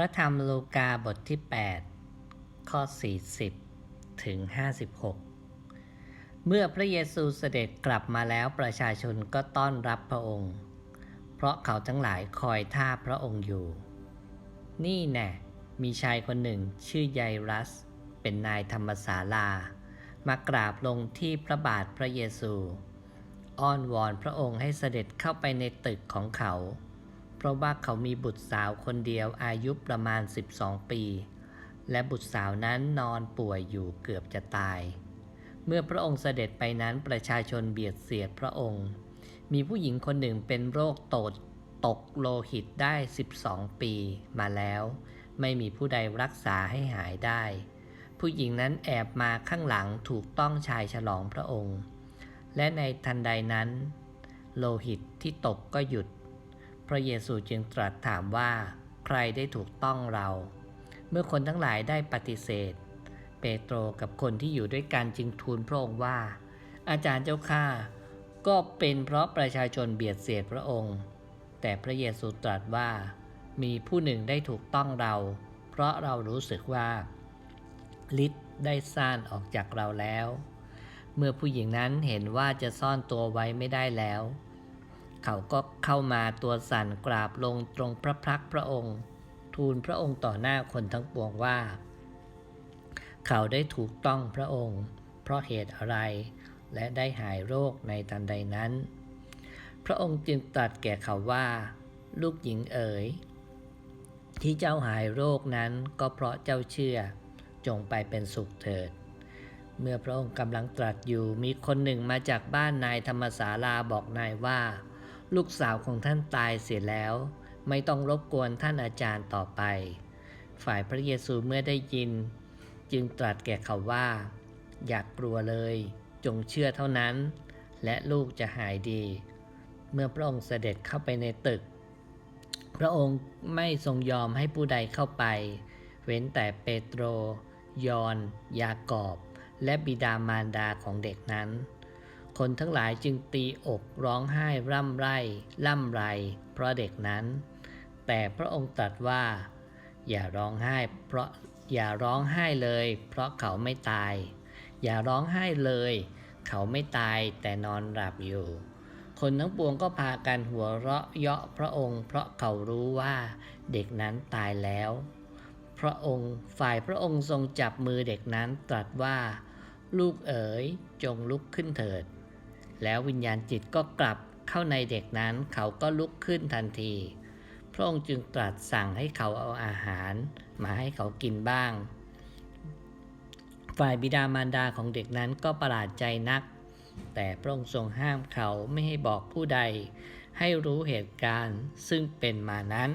ระธรรมลูกาบทที่ 8 ข้อ 40 ถึง 56 เมื่อพระเยซูเสด็จกลับมาแล้วประชาชนก็ต้อนรับพระองค์ เพราะเขาทั้งหลายคอยท่าพระองค์อยู่ นี่แน่มีชายคนหนึ่งชื่อไยรัส เป็นนายธรรมศาลา มากราบลงที่พระบาทพระเยซู อ้อนวอนพระองค์ให้เสด็จเข้าไปในตึกของเขา เพราะว่าเขามีบุตรสาวคนเดียวอายุประมาณ 12 ปี และบุตรสาวนั้นนอนป่วยอยู่เกือบจะตาย เมื่อพระองค์เสด็จไปนั้นประชาชนเบียดเสียดพระองค์ มีผู้หญิงคนหนึ่งเป็นโรคโตดตกโลหิตได้ 12 ปีมาแล้ว ไม่มีผู้ใดรักษาให้หายได้ ผู้หญิงนั้นแอบมาข้างหลังถูกต้องชายฉลองพระองค์ และในทันใดนั้น โลหิตที่ตกก็หยุด พระเยซูจึงตรัสถามว่า ใครได้ถูกต้องเรา เมื่อคนทั้งหลายได้ปฏิเสธ เปโตรกับคนที่อยู่ด้วยกันจึงทูลพระองค์ว่า อาจารย์เจ้าข้าก็เป็นเพราะประชาชนเบียดเสียดพระองค์ แต่พระเยซูตรัสว่า มีผู้หนึ่งได้ถูกต้องเรา เพราะเรารู้สึกว่าฤทธิ์ได้ซ่านออกจากเราแล้ว เมื่อผู้หญิงนั้นเห็นว่าจะซ่อนตัวไว้ไม่ได้แล้ว เขาก็เข้ามาตัวสั่นกราบลงตรงพระพักพระองค์ ทูลพระองค์ต่อหน้าคนทั้งปวงว่า เขาได้ถูกต้องพระองค์ เพราะเหตุอะไร และได้หายโรคในทันใดนั้น พระองค์จึงตรัสแก่เขาว่า ลูกหญิงเอ๋ย ที่เจ้าหายโรคนั้นก็เพราะเจ้าเชื่อ จงไปเป็นสุขเถิดเมื่อพระองค์กำลังตรัสอยู่มีคนหนึ่งมาจากบ้านนายธรรมศาลาบอกนายว่า ลูกสาวของท่านตายเสียแล้ว ไม่ต้องรบกวนท่านอาจารย์ต่อไป ฝ่ายพระเยซูเมื่อได้ยิน จึงตรัสแก่เขาว่า อย่ากกลัวเลย จงเชื่อเท่านั้น และลูกจะหายดี เมื่อพระองค์เสด็จเข้าไปในตึก พระองค์ไม่ทรงยอมให้ผู้ใดเข้าไป เว้นแต่เปโตร ยอน ยากอบ และบิดามารดาของเด็กนั้น คนทั้งหลายจึงตีอกร้องไห้ร่ำไรล่ำไร เพราะเด็กนั้น แต่พระองค์ตรัสว่า อย่าร้องไห้ เพราะอย่าร้องไห้เลย เพราะเขาไม่ตาย อย่าร้องไห้เลย เขาไม่ตายแต่นอนหลับอยู่ คนทั้งปวงก็พากันหัวเราะเยาะพระองค์ เพราะเขารู้ว่าเด็กนั้นตายแล้ว พระองค์ฝ่ายพระองค์ทรงจับมือเด็กนั้นตรัสว่าลูกเอ๋ยจงลุกขึ้นเถิด แล้ววิญญาณจิตก็กลับเข้าในเด็กนั้นเขาก็ลุกขึ้นทันที พระองค์จึงตรัสสั่งให้เขาเอาอาหาร มาให้เขากินบ้าง ฝ่ายบิดามารดาของเด็กนั้นก็ประหลาดใจนัก แต่พระองค์ทรงห้ามเขาไม่ให้บอกผู้ใด ให้รู้เหตุการณ์ซึ่งเป็นมานั้น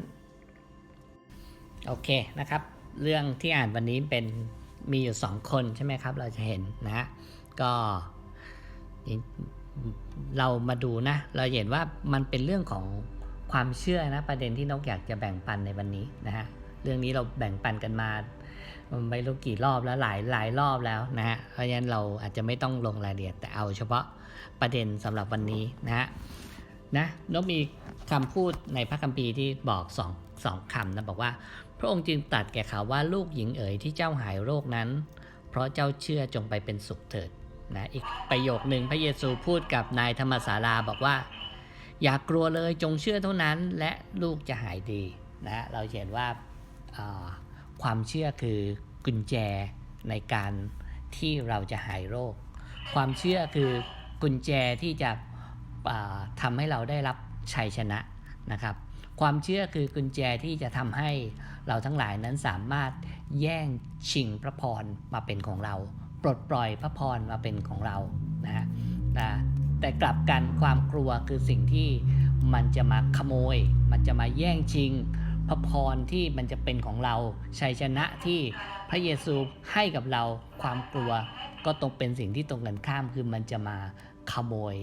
โอเคนะครับ เรื่องที่อ่านวันนี้เป็นมีอยู่สองคนใช่ไหมครับ เราจะเห็นนะ ก็ เรามาดูนะ เราเห็นว่ามันเป็นเรื่องของความเชื่อนะ ประเด็นที่นกอยากจะแบ่งปันในวันนี้นะฮะเรื่องนี้เราแบ่งปันกันมาไม่รู้กี่รอบแล้วหลายหลายรอบแล้วนะฮะเพราะฉะนั้นเราอาจจะไม่ต้องลงรายละเอียดแต่เอาเฉพาะประเด็นสำหรับวันนี้นะฮะนะนกมีคำพูดในพระคัมภีร์ที่บอกสองสองคำนะบอกว่า พระองค์จึงตรัสแก่เขาว่าลูกหญิงเอ๋ยที่เจ้าหายโรคนั้น เพราะเจ้าเชื่อจงไปเป็นสุขเถิด นะอีกประโยคหนึ่งพระเยซูพูดกับนายธรรมศาลาบอกว่า อย่ากกลัวเลยจงเชื่อเท่านั้นและลูกจะหายดีนะเราเห็นว่าความเชื่อคือกุญแจในการที่เราจะหายโรค ความเชื่อคือกุญแจที่จะทำให้เราได้รับชัยชนะนะครับ ความเชื่อคือกุญแจที่จะทำให้เราทั้งหลายนั้นสามารถแย่งชิงพระพรมาเป็นของเรา ปลดปล่อยพระพรมาเป็นของเรานะฮะแต่กลับกันความกลัวคือสิ่งที่มันจะมาขโมย มันจะมาแย่งชิง พระพรที่มันจะเป็นของเราชัยชนะที่พระเยซูให้กับเราความกลัวก็ตรงเป็นสิ่งที่ตรงกันข้ามคือมันจะมาขโมย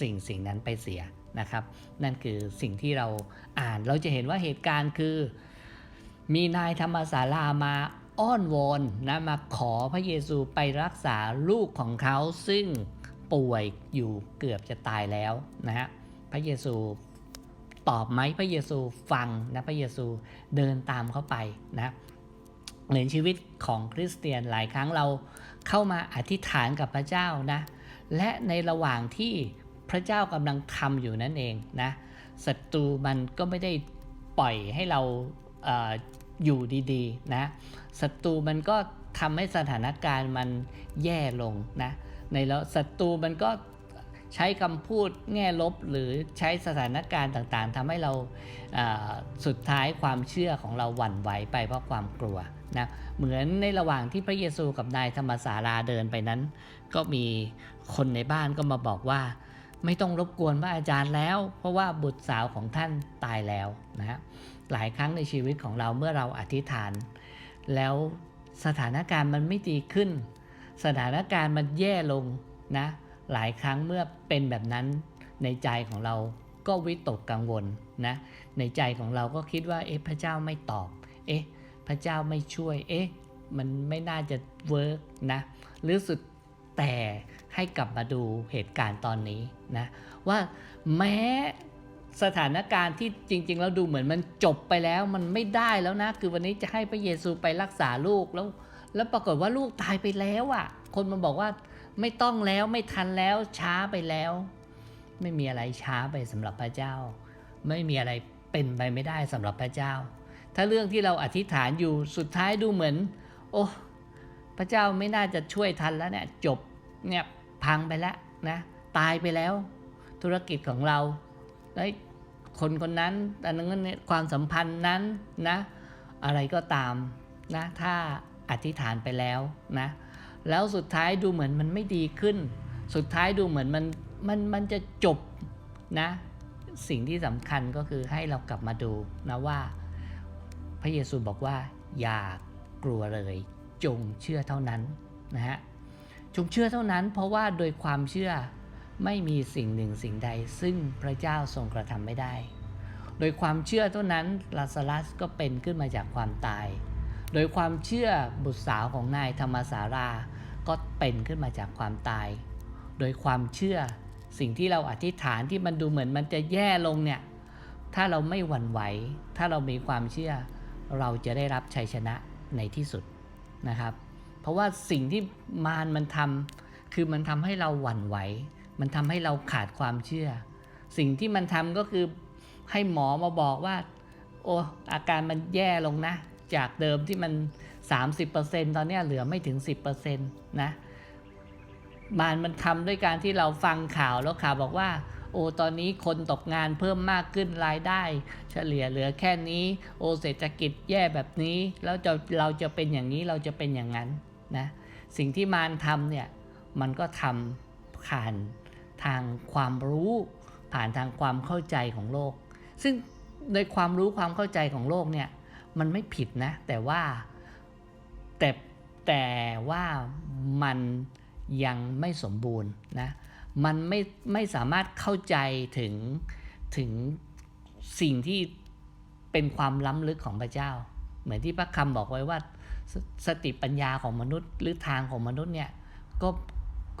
สิ่งสิ่งนั้นไปเสียนะครับ นั่นคือสิ่งที่เราอ่านเราจะเห็นว่าเหตุการณ์คือ มีนายธรรมศาลามา อ้อนวอนนะมาขอพระเยซูไปรักษาลูกของเขาซึ่งป่วยอยู่เกือบจะตายแล้วนะฮะพระเยซูตอบไหมพระเยซูฟังนะพระเยซูเดินตามเข้าไปนะเหมือนชีวิตของคริสเตียนหลายครั้งเราเข้ามาอธิษฐานกับพระเจ้านะและในระหว่างที่พระเจ้ากำลังทำอยู่นั่นเองนะศัตรูมันก็ไม่ได้ปล่อยให้เรา อยู่ดีๆนะศัตรูมันก็ทำให้สถานการณ์มันแย่ลงนะในแล้วศัตรูมันก็ใช้คำพูดแง่ลบหรือใช้สถานการณ์ต่างๆทำให้เราสุดท้ายความเชื่อของเราหวั่นไหวไปเพราะความกลัวนะเหมือนในระหว่างที่พระเยซูกับนายธรรมสาราเดินไปนั้น ก็มีคนในบ้านก็มาบอกว่า ไม่ต้องรบกวนพระอาจารย์แล้ว เพราะว่าบุตรสาวของท่านตายแล้วนะฮะ หลายครั้งในชีวิตของเราเมื่อเราอธิษฐาน แล้วสถานการณ์มันไม่ดีขึ้น สถานการณ์มันแย่ลงนะ หลายครั้งเมื่อเป็นแบบนั้นในใจของเราก็วิตกกังวลนะ ในใจของเราก็คิดว่า เอ๊ะพระเจ้าไม่ตอบ เอ๊ะพระเจ้าไม่ช่วย เอ๊ะมันไม่น่าจะเวิร์กนะ หรือสุดแต่ให้กลับมาดูเหตุการณ์ตอนนี้นะ ว่าแม้ สถานการณ์ที่จริง ๆ แล้วดูเหมือนมันจบไปแล้วมันไม่ได้แล้วนะ คือวันนี้จะให้พระเยซูไปรักษาลูกแล้ว แล้วปรากฏว่าลูกตายไปแล้วอะ่ะ คนมันบอกว่าไม่ต้องแล้วไม่ทันแล้วช้าไปแล้ว ไม่มีอะไรช้าไปสำหรับพระเจ้า ไม่มีอะไรเป็นไปไม่ได้สำหรับพระเจ้า ถ้าเรื่องที่เราอธิษฐานอยู่สุดท้ายดูเหมือน โอ้พระเจ้าไม่น่าจะช่วยทันแล้วเนี่ยจบเนี่ยพังไปแล้วนะตายไปแล้ว ธุรกิจของเรา แล้วคนคนนั้นอันนั้นความสัมพันธ์นั้นนะ อะไรก็ตามนะถ้าอธิษฐานไปแล้วนะ แล้วสุดท้ายดูเหมือนมันไม่ดีขึ้น สุดท้ายดูเหมือนมันมันมันจะจบนะสิ่งที่สำคัญก็คือให้เรากลับมาดูนะว่า พระเยซูบอกว่า อย่ากลัวเลย จงเชื่อเท่านั้นนะฮะจงเชื่อเท่านั้น เพราะว่าโดยความเชื่อ ไม่มีสิ่งหนึ่งสิ่งใด ซึ่งพระเจ้าทรงกระทำไม่ได้ โดยความเชื่อเท่านั้นลาซารัสก็เป็นขึ้นมาจากความตาย โดยความเชื่อบุตรสาวของนายธรรมสารา ก็เป็นขึ้นมาจากความตาย โดยความเชื่อสิ่งที่เราอธิษฐานที่มันดูเหมือนมันจะแย่ลงเนี่ย ถ้าเราไม่หวั่นไหว ถ้าเรามีความเชื่อ เราจะได้รับชัยชนะในที่สุดนะครับ เพราะว่าสิ่งที่มารมันทำคือมันทำให้เราหวั่นไหว มันทำให้เราขาดความเชื่อ สิ่งที่มันทำก็คือให้หมอมาบอกว่า โอ้อาการมันแย่ลงนะ จากเดิมที่มัน 30%ตอนนี้เหลือไม่ถึง 10%นะมารมันทำด้วยการที่เราฟังข่าวแล้วข่าวบอกว่า โอ้ตอนนี้คนตกงานเพิ่มมากขึ้นรายได้ เฉลี่ยเหลือแค่นี้ โอ้เศรษฐกิจแย่แบบนี้ แล้วจะเราจะเป็นอย่างนี้เราจะเป็นอย่างนั้นนะสิ่งที่มารทำเนี่ยมันก็ทำ ผ่านทางความรู้ ผ่านทางความเข้าใจของโลก ซึ่งโดยความรู้ความเข้าใจของโลกเนี่ยมันไม่ผิดนะ แต่ว่าแต่แต่ว่ามันยังไม่สมบูรณ์นะมันไม่ไม่สามารถเข้าใจถึงถึงสิ่งที่เป็นความล้ำลึกของพระเจ้า เหมือนที่พระคำบอกไว้ว่าสสติปัญญาของมนุษย์ หรือทางของมนุษย์เนี่ยก็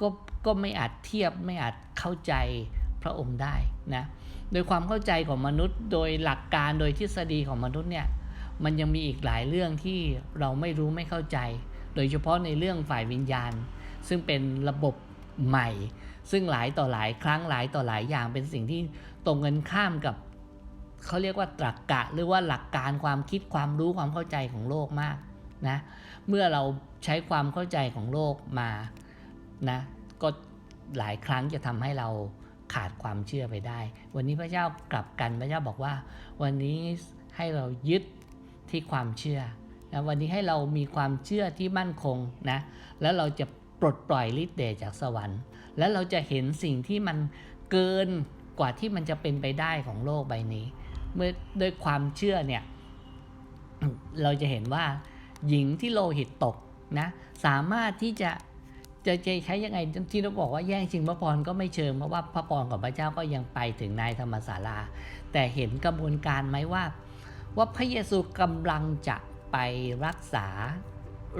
ก็ ก็ไม่อาจเทียบไม่อาจเข้าใจพระองค์ได้นะโดยความเข้าใจของมนุษย์ โดยหลักการโดยทฤษฎีของมนุษย์เนี่ยมันยังมีอีกหลายเรื่องที่เราไม่รู้ไม่เข้าใจ โดยเฉพาะในเรื่องฝ่ายวิญญาณ ซึ่งเป็นระบบใหม่ ซึ่งหลายต่อหลายครั้งหลายต่อหลายอย่างเป็นสิ่งที่ตรงกันข้ามกับเขาเรียกว่าตรรกกะ หรือว่าหลักการความคิดความรู้ความเข้าใจของโลกมากนะเมื่อเราใช้ความเข้าใจของโลกมานะ ก็หลายครั้งจะทำให้เราขาดความเชื่อไปได้ วันนี้พระเจ้ากลับกันพระเจ้าบอกว่า วันนี้ให้เรายึดที่ความเชื่อนะวันนี้ให้เรามีความเชื่อที่มั่นคงนะแล้วเราจะปลดปล่อยฤทธิ์เดชจากสวรรค์ แล้วเราจะเห็นสิ่งที่มันเกินกว่าที่มันจะเป็นไปได้ของโลกใบนี้ เมื่อด้วยความเชื่อเนี่ยเราจะเห็นว่าหญิงที่โลหิตตกนะสามารถที่จะ จะจะใช้ยังไงที่เราบอกว่าแย่งชิงพระพรก็ไม่เชิงเพราะว่าพระพรของพระเจ้าก็ยังไปถึงนายธรรมศาลา แต่เห็นกระบวนการไหมว่า ว่าพระเยซูกำลังจะไปรักษา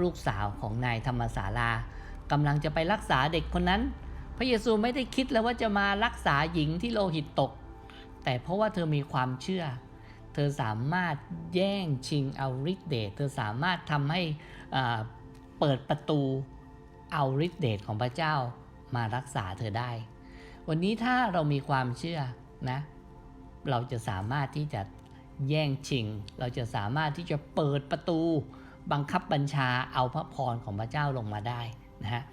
ลูกสาวของนายธรรมศาลากำลังจะไปรักษาเด็กคนนั้น พระเยซูไม่ได้คิดแล้วว่าจะมารักษาหญิงที่โลหิตตก แต่เพราะว่าเธอมีความเชื่อ เธอสามารถแย่งชิงเอาฤทธิ์เดชเธอสามารถทำให้เปิดประตู เอาฤทธิ์เดชของพระเจ้ามารักษาเธอได้ วันนี้ถ้าเรามีความเชื่อนะ เราจะสามารถที่จะแย่งชิง เราจะสามารถที่จะเปิดประตู บังคับบัญชาเอาพระพรของพระเจ้าลงมาได้นะฮะ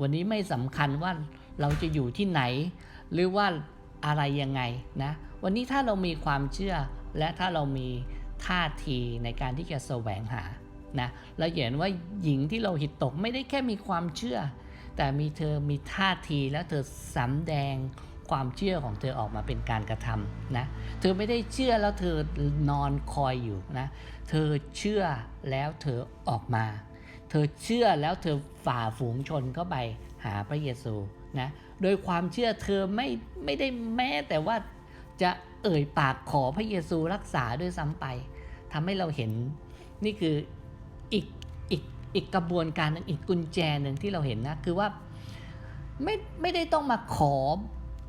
วันนี้ไม่สำคัญว่าเราจะอยู่ที่ไหน หรือว่าอะไรยังไงนะ วันนี้ถ้าเรามีความเชื่อและถ้าเรามีท่าทีในการที่จะแสวงหา นะเราเห็นว่าหญิงที่เราหิตตกไม่ได้แค่มีความเชื่อ แต่มีเธอมีท่าทีและเธอสำแดงความเชื่อของเธอออกมาเป็นการกระทำนะเธอไม่ได้เชื่อแล้วเธอนอนคอยอยู่นะเธอเชื่อแล้วเธอออกมา เธอเชื่อแล้วเธอฝ่าฝูงชนเข้าไปหาพระเยซูนะโดยความเชื่อเธอไม่ไม่ได้แม้แต่ว่าจะเอ่ยปากขอพระเยซูรักษาด้วยซ้ำไปทำให้เราเห็นนี่คือ อีกอีกอีกกระบวนการหนึงอีกกุญแจหนึ่งที่เราเห็นนะคือว่าไม่ไม่ได้ต้องมาขอ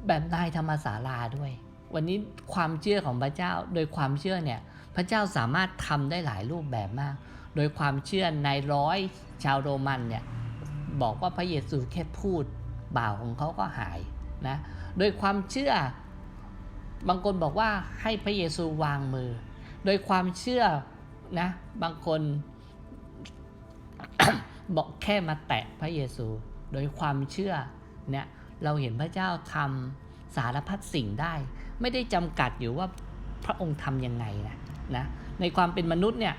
แบบนายธรรมศาลาด้วย วันนี้ความเชื่อของพระเจ้าโดยความเชื่อเนี่ยพระเจ้าสามารถทำได้หลายรูปแบบมาก โดยความเชื่อในร้อยชาวโรมันเนี่ยบอกว่าพระเยซูแค่พูดบ่าวของเขาก็หายนะโดยความเชื่อบางคนบอกว่าให้พระเยซูวางมือ โดยความเชื่อนะบางคน บอกแค่มาแตะพระเยซู โดยความเชื่อเนี่ยเราเห็นพระเจ้าทำสารพัดสิ่งได้ ไม่ได้จำกัดอยู่ว่าพระองค์ทำยังไงนะนะในความเป็นมนุษย์เนี่ย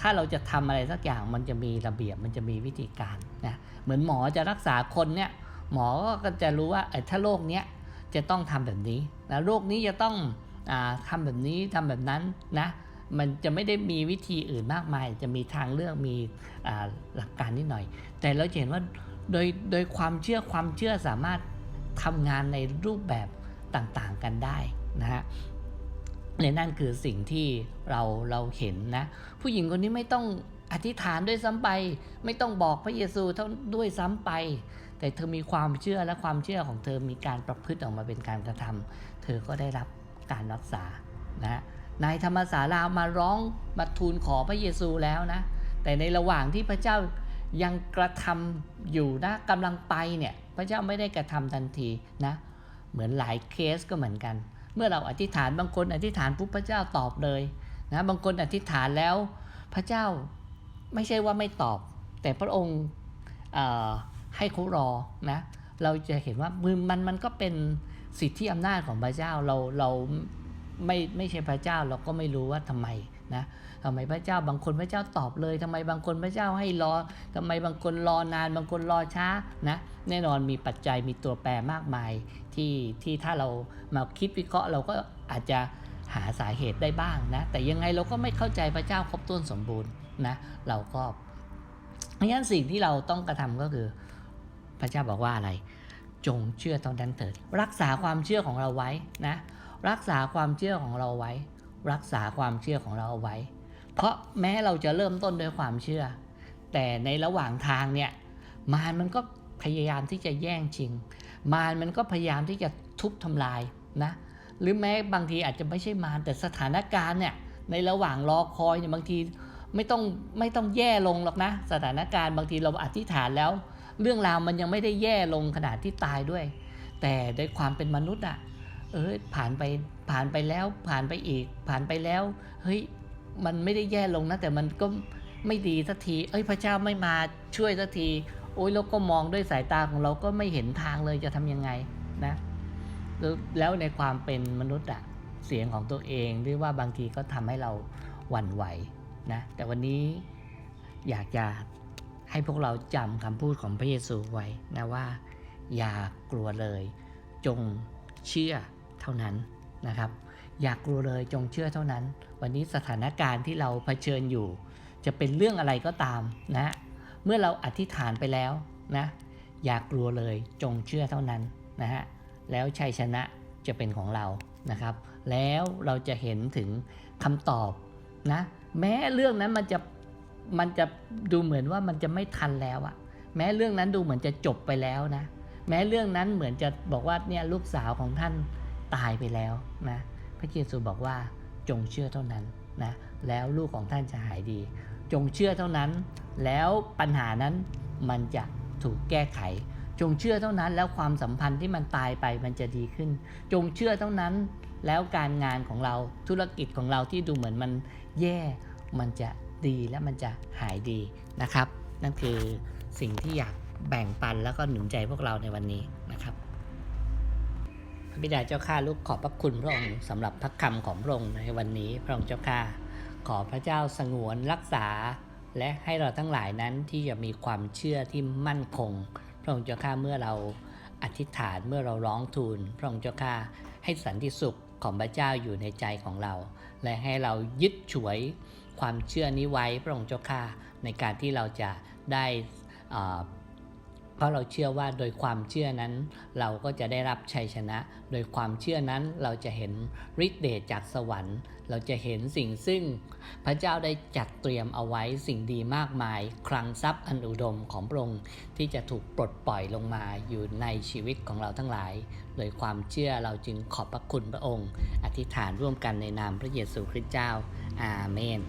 ถ้าเราจะทำอะไรสักอย่างมันจะมีระเบียบมันจะมีวิธีการนะเหมือนหมอจะรักษาคนเนี่ยหมอก็จะรู้ว่าเอ้ถ้าโรคเนี้ยจะต้องทำแบบนี้นะโรคนี้จะต้องอาทำแบบนี้ทำแบบนั้นนะ มันจะไม่ได้มีวิธีอื่นมากมาย จะมีทางเลือกมีหลักการนิดหน่อย แต่เราเห็นว่าโดยโดยความเชื่อความเชื่อสามารถทำงานในรูปแบบต่างๆกันได้นะฮะและนั่นคือสิ่งที่เราเราเห็นนะ ผู้หญิงคนนี้ไม่ต้องอธิษฐานด้วยซ้ำไป ไม่ต้องบอกพระเยซูเท่าด้วยซ้ำไป แต่เธอมีความเชื่อและความเชื่อของเธอมีการประพฤติออกมาเป็นการกระทำเธอก็ได้รับการรักษานะ นายธรรมศาลามาร้องมาทูลขอพระเยซูแล้วนะ แต่ในระหว่างที่พระเจ้ายังกระทำอยู่นะกำลังไปเนี่ยพระเจ้าไม่ได้กระทำทันทีนะ เหมือนหลายเคสก็เหมือนกัน เมื่อเราอธิษฐานบางคนอธิษฐานปุ๊บพระเจ้าตอบเลยนะบางคนอธิษฐานแล้ว พระเจ้าไม่ใช่ว่าไม่ตอบ แต่พระองค์ให้เขารอนะเราจะเห็นว่ามือมันมันก็เป็นสิทธิอำนาจของพระเจ้าเราเรา ไม่ไม่ใช่พระเจ้าเราก็ไม่รู้ว่าทำไมนะทำไมพระเจ้าบางคนพระเจ้าตอบเลยทำไมบางคนพระเจ้าให้รอทำไมบางคนรอนาน บางคนรอช้านะแน่นอนมีปัจจัยมีตัวแปรมากมายที่ที่ถ้าเรามาคิดวิเคราะห์เราก็อาจจะหาสาเหตุได้บ้างนะแต่ยังไงเราก็ไม่เข้าใจพระเจ้าครบถ้วนสมบูรณ์นะเราก็เพราะฉะนั้นสิ่งที่เราต้องกระทำก็คือพระเจ้าบอกว่าอะไร จงเชื่อเท่านั้นเถิด รักษาความเชื่อของเราไว้นะ รักษาความเชื่อของเราไว้ รักษาความเชื่อของเราเอาไว้ เพราะแม้เราจะเริ่มต้นด้วยความเชื่อ แต่ในระหว่างทางเนี่ยมารมันก็พยายามที่จะแย่งชิง มารมันก็พยายามที่จะทุบทำลายนะหรือแม้บางทีอาจจะไม่ใช่มารแต่สถานการณ์เนี่ยในระหว่างรอคอยเนี่ยบางทีไม่ต้องไม่ต้องแย่ลงหรอกนะ สถานการณ์บางทีเราอธิษฐานแล้ว เรื่องราวมันยังไม่ได้แย่ลงขนาดที่ตายด้วย แต่ด้วยความเป็นมนุษย์อะ เออผ่านไปผ่านไปแล้วผ่านไปอีก ผ่านไปแล้ว เฮ้ยมันไม่ได้แย่ลงนะแต่มันก็ไม่ดีสักที เอ้ยพระเจ้าไม่มาช่วยสักที โอ้ยเราก็มองด้วยสายตาของเราก็ไม่เห็นทางเลยจะทำยังไงนะ แล้วในความเป็นมนุษย์อะเสียงของตัวเองหรือว่าบางทีก็ทำให้เราหวั่นไหวนะแต่วันนี้อยากจะให้พวกเราจำคำพูดของพระเยซูไว้นะว่า อย่ากลัวเลย จงเชื่อ เท่านั้นนะครับ อย่ากลัวเลยจงเชื่อเท่านั้น วันนี้สถานการณ์ที่เราเผชิญอยู่ จะเป็นเรื่องอะไรก็ตามนะเมื่อเราอธิษฐานไปแล้วนะอย่ากลัวเลยจงเชื่อเท่านั้นนะฮะแล้วชัยชนะจะเป็นของเรานะครับ แล้วเราจะเห็นถึงคำตอบนะแม้เรื่องนั้นมันจะมันจะดูเหมือนว่ามันจะไม่ทันแล้วอะแม้เรื่องนั้นดูเหมือนจะจบไปแล้วนะ แม้เรื่องนั้นเหมือนจะบอกว่าเนี่ยลูกสาวของท่าน ตายไปแล้วนะพระเยซูบอกว่าจงเชื่อเท่านั้นนะแล้วลูกของท่านจะหายดี จงเชื่อเท่านั้น แล้วปัญหานั้นมันจะถูกแก้ไข จงเชื่อเท่านั้น แล้วความสัมพันธ์ที่มันตายไปมันจะดีขึ้น จงเชื่อเท่านั้น แล้วการงานของเราธุรกิจของเราที่ดูเหมือนมันแย่มันจะดีและมันจะหายดีนะครับ นั่นคือสิ่งที่อยากแบ่งปันแล้วก็หนุนใจพวกเราในวันนี้ บิดาเจ้าข้าลูกขอบพระคุณพระองค์สำหรับพระคำของพระองค์ในวันนี้พระองค์เจ้าข้าขอพระเจ้าสงวนรักษา และให้เราทั้งหลายนั้นที่จะมีความเชื่อที่มั่นคง พระองค์เจ้าข้าเมื่อเราอธิษฐานเมื่อเราร้องทูลพระองค์เจ้าข้าให้สันติสุขของพระเจ้าอยู่ในใจของเรา และให้เรายึดฉวยความเชื่อนี้ไว้พระองค์เจ้าข้าในการที่เราจะได้อ่า เพราะเราเชื่อว่าโดยความเชื่อนั้น เราก็จะได้รับชัยชนะ โดยความเชื่อนั้นเราจะเห็นฤทธิ์เดชจากสวรรค์ เราจะเห็นสิ่งซึ่ง พระเจ้าได้จัดเตรียมเอาไว้สิ่งดีมากมาย คลังทรัพย์อันอุดมของพระองค์ที่จะถูกปลดปล่อยลงมาอยู่ในชีวิตของเราทั้งหลาย โดยความเชื่อเราจึงขอบพระคุณพระองค์ อธิษฐานร่วมกันในนามพระเยซูคริสต์เจ้าอาเมน